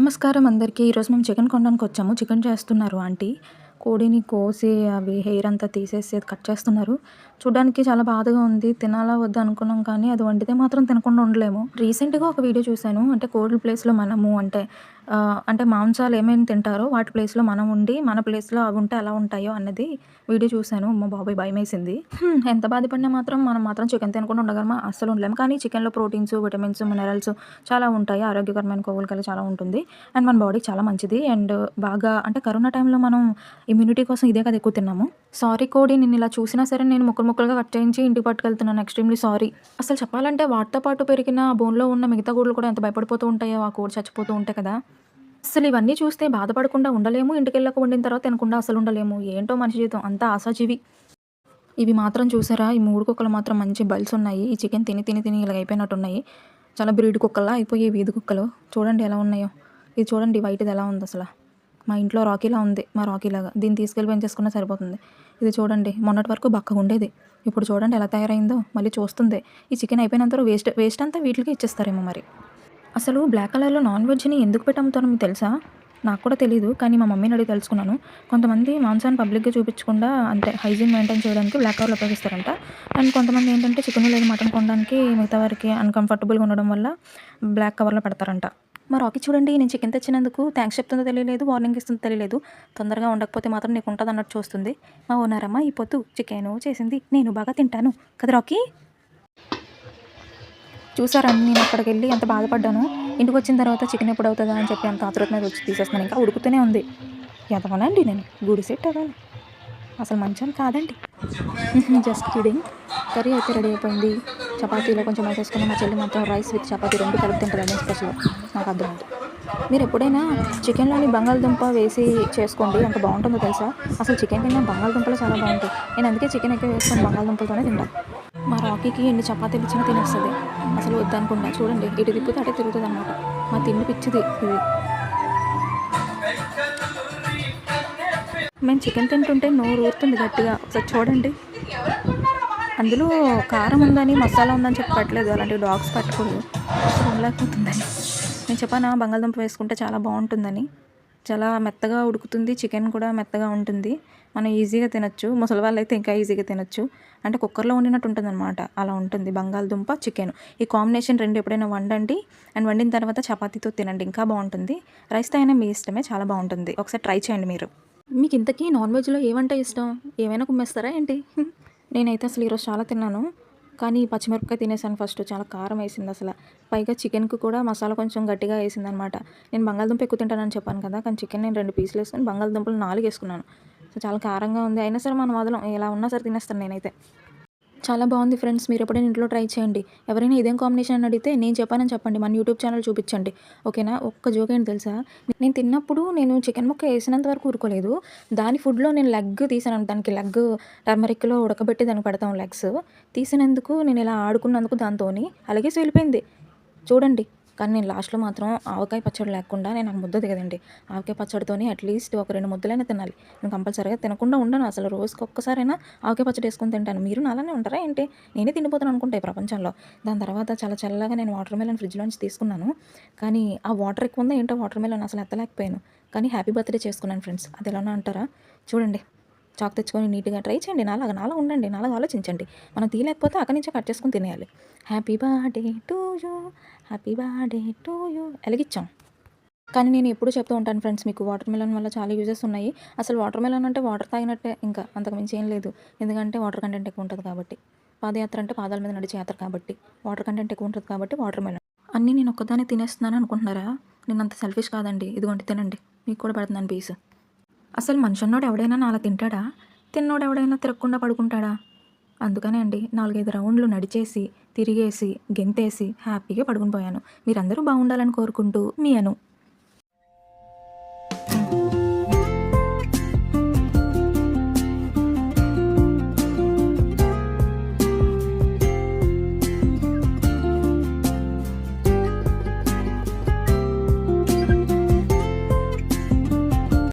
నమస్కారం అందరికీ. ఈరోజు మేము చికెన్ కొనడానికి వచ్చాము. చికెన్ చేస్తున్నారు ఆంటీ. కోడిని కోసి అవి హెయిర్ అంతా తీసేసి అది కట్ చేస్తున్నారు. చూడడానికి చాలా బాధగా ఉంది. తినాలా వద్దా అనుకున్నాం కానీ అది వండితే మాత్రం తినకుండా ఉండలేము. రీసెంట్గా ఒక వీడియో చూశాను. అంటే కోడి ప్లేస్లో మనము అంటే అంటే మాంసాలు ఏమేమి తింటారో వాటి ప్లేస్లో మనం ఉండి మన ప్లేస్లో అవి ఉంటే ఎలా ఉంటాయో అన్నది వీడియో చూశాను. మా బాబాయ్ భయం వేసింది ఎంత బాధపడినా మాత్రం మనం మాత్రం చికెన్ తినకుండా ఉండగలమా? అస్సలు ఉండలేము కానీ చికెన్లో ప్రోటీన్స్ విటమిన్స్ మినరల్స్ చాలా ఉంటాయి. ఆరోగ్యకరమైన కొవ్వులు కలిగి చాలా ఉంటుంది. అండ్ మన బాడీకి చాలా మంచిది. అండ్ బాగా అంటే కరోనా టైంలో మనం ఇమ్యూనిటీ కోసం ఇదే కదా ఎక్కువ తిన్నాము. సారీ కోడి నేను ఇలా చూసినా సరే నేను ముక్కలు ముక్కలుగా కట్ చేయించి ఇంటికి పట్టుకెళ్తున్నాను ఎక్స్ట్రీమ్లీ సారీ అసలు చెప్పాలంటే వాటితో పాటు పెరిగిన బోన్లో ఉన్న మిగతా గూడులు కూడా ఎంత భయపడిపోతూ ఉంటాయో ఆ కోడి చచ్చిపోతూ ఉంటాయి కదా. అసలు ఇవన్నీ చూస్తే బాధపడకుండా ఉండలేము ఇంటికెళ్ళక వండిన తర్వాత తినకుండా అసలు ఉండలేము. ఏంటో మనిషి జీవితం అంతా ఆశాజీవి. ఇవి మాత్రం చూసారా? ఈ మూడు కుక్కలు మాత్రం మంచి బల్స్ ఉన్నాయి. ఈ చికెన్ తిని తిని తిని ఇలా అయిపోయినట్టు ఉన్నాయి చాలా బ్రీడ్ కుక్కలా అయిపోయి వీధి కుక్కలు. చూడండి ఎలా ఉన్నాయో. ఇది చూడండి వైట్ది ఎలా ఉంది అసలు. మా ఇంట్లో రాకీలా ఉంది. మా రాకీలాగా దీన్ని తీసుకెళ్ళి పెంచేసుకున్నా సరిపోతుంది. ఇది చూడండి. మొన్నటి వరకు బక్కగా ఉండేది. ఇప్పుడు చూడండి ఎలా తయారైందో. మళ్ళీ చూస్తుంది. ఈ చికెన్ అయిపోయినంత వేస్ట్ వేస్ట్ అంతా వీటికి ఇచ్చేస్తారేమో మరి. అసలు బ్లాక్ కలర్లో నాన్ వెజ్ని ఎందుకు పెట్టి అమ్ముతారో మీకు తెలుసా? నాకు కూడా తెలియదు కానీ మా మమ్మీని అడిగి తెలుసుకున్నాను. కొంతమంది మాంసాన్ని పబ్లిక్గా చూపించకుండా అంటే హైజీన్ మెయింటైన్ చేయడానికి బ్లాక్ కవర్లో ఉపయోగిస్తారంట. అండ్ కొంతమంది ఏంటంటే చికెన్ లేదు మటన్ కొనడానికి మిగతా వారికి అన్కంఫర్టబుల్గా ఉండడం వల్ల బ్లాక్ కవర్లో పెడతారంట. మా రాకీ చూడండి నేను చికెన్ తెచ్చినందుకు థ్యాంక్స్ చెప్తుందో తెలియలేదు వార్నింగ్ ఇస్తుందో తెలియలేదు. తొందరగా ఉండకపోతే మాత్రం నీకు ఉంటుంది అన్నట్టు చూస్తుంది. మా ఓనరమ్మ ఈ పొద్దు చికెన్ చేసింది నేను బాగా తింటాను. కదా రాకీ? చూసారండి నేను అక్కడికి వెళ్ళి ఎంత బాధపడ్డాను? ఇంటికి వచ్చిన తర్వాత చికెన్ ఎప్పుడు అవుతుందా అని చెప్పి అంత ఆతృత మీద వచ్చి తీసేస్తున్నాను. ఇంకా ఉడుకుతూనే ఉంది. ఎదవనండి నేను. గుడి సెట్ అవ్వాలి. అసలు మంచం కాదండి. జస్ట్ కిడింగ్ కర్రీ అయితే రెడీ అయిపోయింది. చపాతీలో కొంచెం వేసేసుకుని మా చెల్లి మాత్రం రైస్ విత్ చపాతీ రెండు కలిపి తింటుంది స్పెషల్. నాకు అర్థమైంది. మీరు ఎప్పుడైనా చికెన్లోని బంగాళదుంప వేసి చేసుకోండి. ఎంత బాగుంటుందో తెలుసా? అసలు చికెన్ కన్నా బంగాళదుంపలు చాలా బాగుంటాయి. నేను అందుకే చికెన్ ఎక్కువ వేసుకొని బంగాళదుంపలతోనే తింటాను మా రాకీకి ఎన్ని చపాతీలు ఇచ్చినా తినేస్తుంది. అసలు వద్దనుకుంటా చూడండి ఇటు తిప్పితే అటే తిరుగుతుంది అనమాట మా తిండి పిచ్చిది ఇది. మేము చికెన్ తింటుంటే నోరు ఊరుతుంది గట్టిగా. ఒకసారి చూడండి. అందులో కారం ఉందని మసాలా ఉందని చెప్పి పట్టలేదు అలాంటి డాగ్స్ పట్టకూడదు అసలు ఉండలేకపోతుందని. నేను చెప్పానా బంగాళదుంప వేసుకుంటే చాలా బాగుంటుందని. చాలా మెత్తగా ఉడుకుతుంది చికెన్ కూడా మెత్తగా ఉంటుంది. మనం ఈజీగా తినొచ్చు. ముసలి వాళ్ళు అయితే ఇంకా ఈజీగా తినొచ్చు. అంటే కుక్కర్లో వండినట్టు ఉంటుంది అనమాట అలా ఉంటుంది. బంగాళదుంప చికెన్. ఈ కాంబినేషన్ రెండు ఎప్పుడైనా వండండి. అండ్ వండిన తర్వాత చపాతీతో తినండి. ఇంకా బాగుంటుంది. రైస్తో అయినా మీ ఇష్టమే. చాలా బాగుంటుంది. ఒకసారి ట్రై చేయండి మీరు. మీకు ఇంతకీ నాన్ వెజ్లో ఏమంటే ఇష్టం? ఏమైనా కుమ్మేస్తారా ఏంటి? నేనైతే అసలు ఈరోజు చాలా తిన్నాను. కానీ పచ్చిమిరపకాయ తినేసాను ఫస్ట్ చాలా కారం వేసింది అసలు. పైగా చికెన్కి కూడా మసాలా కొంచెం గట్టిగా వేసింది అనమాట నేను బంగాళదుంప ఎక్కువ తింటానని చెప్పాను కదా కానీ చికెన్ నేను రెండు పీసులు వేసుకొని బంగాళదుంపలు నాలుగు వేసుకున్నాను. సో చాలా కారంగా ఉంది. అయినా సరే మన వదలం ఎలా ఉన్నా సరే తినేస్తాను నేనైతే. చాలా బాగుంది ఫ్రెండ్స్ మీరు ఎప్పుడైనా ఇంట్లో ట్రై చేయండి. ఎవరైనా ఇదేం కాంబినేషన్ అని అడిగితే నేను చెప్పానని చెప్పండి. మన యూట్యూబ్ ఛానల్ చూపించండి. ఓకేనా? ఒక్క జోక్ ఏంటి తెలుసా? నేను తిన్నప్పుడు నేను చికెన్ ముక్క వేసినంత వరకు ఊరుకోలేదు. దాని ఫుడ్లో నేను లెగ్ తీసాను. దానికి లెగ్ టర్మరిక్లో ఉడకబెట్టి దానికి పెడతాం లెగ్స్. తీసినందుకు నేను ఇలా ఆడుకున్నందుకు దాంతో అలాగే వెళ్ళిపోయింది చూడండి. కానీ నేను లాస్ట్లో మాత్రం ఆవకాయ పచ్చడి లేకుండా నేను నాకు ముద్ద దిగదండి. ఆవకాయ పచ్చడితోని అట్లీస్ట్ ఒక రెండు ముద్దలైనా తినాలి. నేను కంపల్సరీగా తినకుండా ఉండను అసలు. రోజుకి ఒక్కసారైనా ఆవకాయ పచ్చడి వేసుకొని తింటాను. మీరు నాలానే ఉంటారా ఏంటి? నేనే తిండిపోతాను అనుకుంటా ఈ ప్రపంచంలో. దాని తర్వాత చాలా చల్లగా నేను వాటర్ మెలన్ ఫ్రిడ్జ్లోంచి తీసుకున్నాను. కానీ ఆ వాటర్ ఎక్కువ ఉందా ఏంటో వాటర్ మెలన్ అసలు ఎత్తలేకపోయాను. కానీ హ్యాపీ బర్త్డే చేసుకున్నాను ఫ్రెండ్స్ అది ఎలానో అంటారా చూడండి. చాక్ తెచ్చుకొని నీట్గా ట్రై చేయండి. నాలుగు నాలా ఉండండి. నాలుగు ఆలోచించండి. మనం తీయలేకపోతే అక్కడి నుంచే కట్ చేసుకొని తినేయాలి. Happy birthday to you happy birthday to you ఎలిగిచ్చాం కానీ నేను ఎప్పుడు చెప్తూ ఉంటాను ఫ్రెండ్స్ మీకు వాటర్ మెలన్ వల్ల చాలా యూజెస్ ఉన్నాయి. అసలు వాటర్ మెలన్ అంటే వాటర్ తాగినట్టే ఇంకా అంతకుమించి ఏం లేదు. ఎందుకంటే వాటర్ కంటెంట్ ఎక్కువ ఉంటుంది కాబట్టి. పాదయాత్ర అంటే పాదాల మీద నడిచే యాత్ర కాబట్టి. వాటర్ కంటెంట్ ఎక్కువ ఉంటుంది కాబట్టి వాటర్ మెలన్. అన్నీ నేను ఒక్కదాన్ని తినేస్తున్నాను అనుకుంటున్నారా? నేను అంత సెల్ఫిష్ కాదండి. ఇదిగోండి తినండి. మీకు కూడా పెడుతున్నాను పీస్ అసలు మనుషన్నోడు ఎవడైనా నాలా తింటాడా? తిన్నోడు ఎవడైనా తిరగకుండా పడుకుంటాడా? అందుకనే అండి నాలుగైదు రౌండ్లు నడిచేసి తిరిగేసి గెంతేసి హ్యాపీగా పడుకుని పోయాను. మీరందరూ బాగుండాలని కోరుకుంటూ మీ అను.